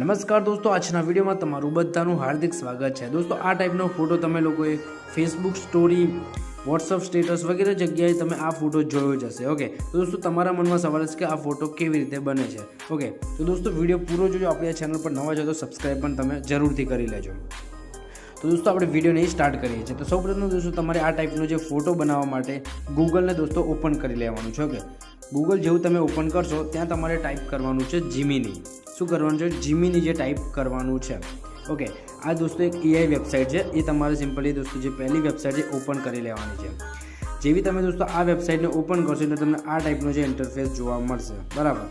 નમસ્કાર દોસ્તો, આજના વિડીયોમાં તમારું બધાનું હાર્દિક સ્વાગત છે. દોસ્તો, આ ટાઈપનો ફોટો તમે લોકોએ ફેસબુક સ્ટોરી વોટ્સઅપ સ્ટેટસ વગેરે જગ્યાએ તમે આ ફોટો જોયો જ હશે ઓકે તો દોસ્તો, તમારા મનમાં સવાલ છે કે આ ફોટો કેવી રીતે બને છે ઓકે તો દોસ્તો, વીડિયો પૂરો જોજો, આપણી આ ચેનલ પર નવા છો તો સબસ્ક્રાઈબ પણ તમે જરૂરથી કરી લેજો. તો દોસ્તો, આપણે વિડીયોને સ્ટાર્ટ કરીએ છીએ. તો સૌપ્રથમ દોસ્તો, તમારે આ ટાઈપનો જે ફોટો બનાવવા માટે ગૂગલને દોસ્તો ઓપન કરી લેવાનું છે ઓકે ગૂગલ જેવું તમે ઓપન કરશો, ત્યાં તમારે ટાઈપ કરવાનું છે જીમીની શું કરવાનું છે? જીમીની જે ટાઈપ કરવાનું છે. ઓકે આ દોસ્તો એક એઆઈ વેબસાઇટ છે. એ તમારે સિમ્પલી દોસ્તો જે પહેલી વેબસાઇટ છે ઓપન કરી લેવાની છે. જેવી તમે દોસ્તો આ વેબસાઇટને ઓપન કરશો એટલે તમને આ ટાઈપનો જે ઇન્ટરફેસ જોવા મળશે. બરાબર?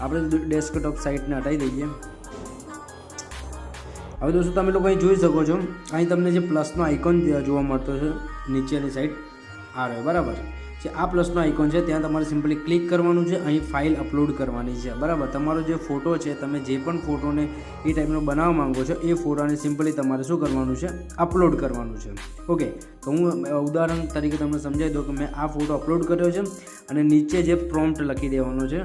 આપણે ડેસ્કટોપ સાઇટને હટાવી દઈએ. હવે દોસ્તો તમે લોકો અહીં જોઈ શકો છો. અહીં તમને જે પ્લસનો આઇકોન જોવા મળતો છે, નીચેની સાઈડ આ રહ્યો બરાબર? જે આ પ્લસનો આઇકોન છે, ત્યાં તમારે સિમ્પલી ક્લિક કરવાનું છે, અહીં ફાઇલ અપલોડ કરવાની છે. બરાબર? તમારો જે ફોટો છે, તમે જે પણ ફોટોને એ ટાઈપનો બનાવવા માંગો છો, એ ફોટાને સિમ્પલી તમારે શું કરવાનું છે? અપલોડ કરવાનું છે. ઓકે તો હું ઉદાહરણ તરીકે તમને સમજાવી દઉં કે મેં આ ફોટો અપલોડ કર્યો છે અને નીચે જે પ્રોમ્પ્ટ લખી દેવાનો છે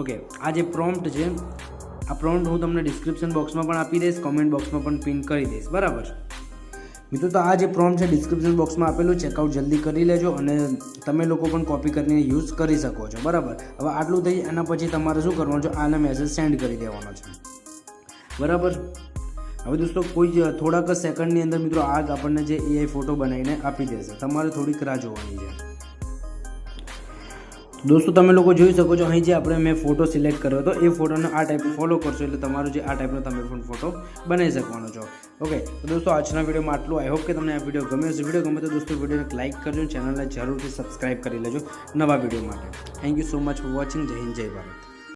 ઓકે આ જે પ્રોમ્પ્ટ છે, આ પ્રોમ્પ્ટ હું તમને ડિસ્ક્રિપ્શન બોક્સમાં પણ આપી દઈશ કોમેન્ટ બોક્સમાં પણ પિન કરી દઈશ, બરાબર? મિત્રો, તો આ જે પ્રોમ છે ડિસ્ક્રિપ્શન બોક્સમાં આપેલું ચેકઆઉટ જલ્દી કરી લેજો અને તમે લોકો પણ કોપી કરીને યુઝ કરી શકો છો, બરાબર? હવે આટલું થઈ, એના પછી તમારે શું કરવાનું છે? આને મેસેજ સેન્ડ કરી દેવાનો છે. બરાબર? હવે દોસ્તો, કોઈ થોડાક સેકન્ડની અંદર મિત્રો, આગ આપણને જે એઆઈ ફોટો બનાવીને આપી દેશે. તમારે થોડીક રાહ જોવાની છે. દોસ્તો, તમે લોકો જોઈ શકો છો, અહીં જે આપણે મેં ફોટો સિલેક્ટ કર્યો હતો, એ ફોટોને આ ટાઈપ ફોલો કરશો, એટલે તમારો જે આ ટાઈપનો તમે પણ ફોટો બનાવી શકવાનો છો. ઓકે તો દોસ્તો, આજના વિડીયોમાં આટલું. આઈ હોપ કે તમને આ વીડિયો ગમ્યો છે વીડિયો ગમે તો દોસ્તો વિડીયોને લાઇક કરજો ચેનલને જરૂરથી સબસ્ક્રાઇબ કરી લેજો નવા વીડિયો માટે. Thank you so much for watching Jai Hind, Jai Bharat.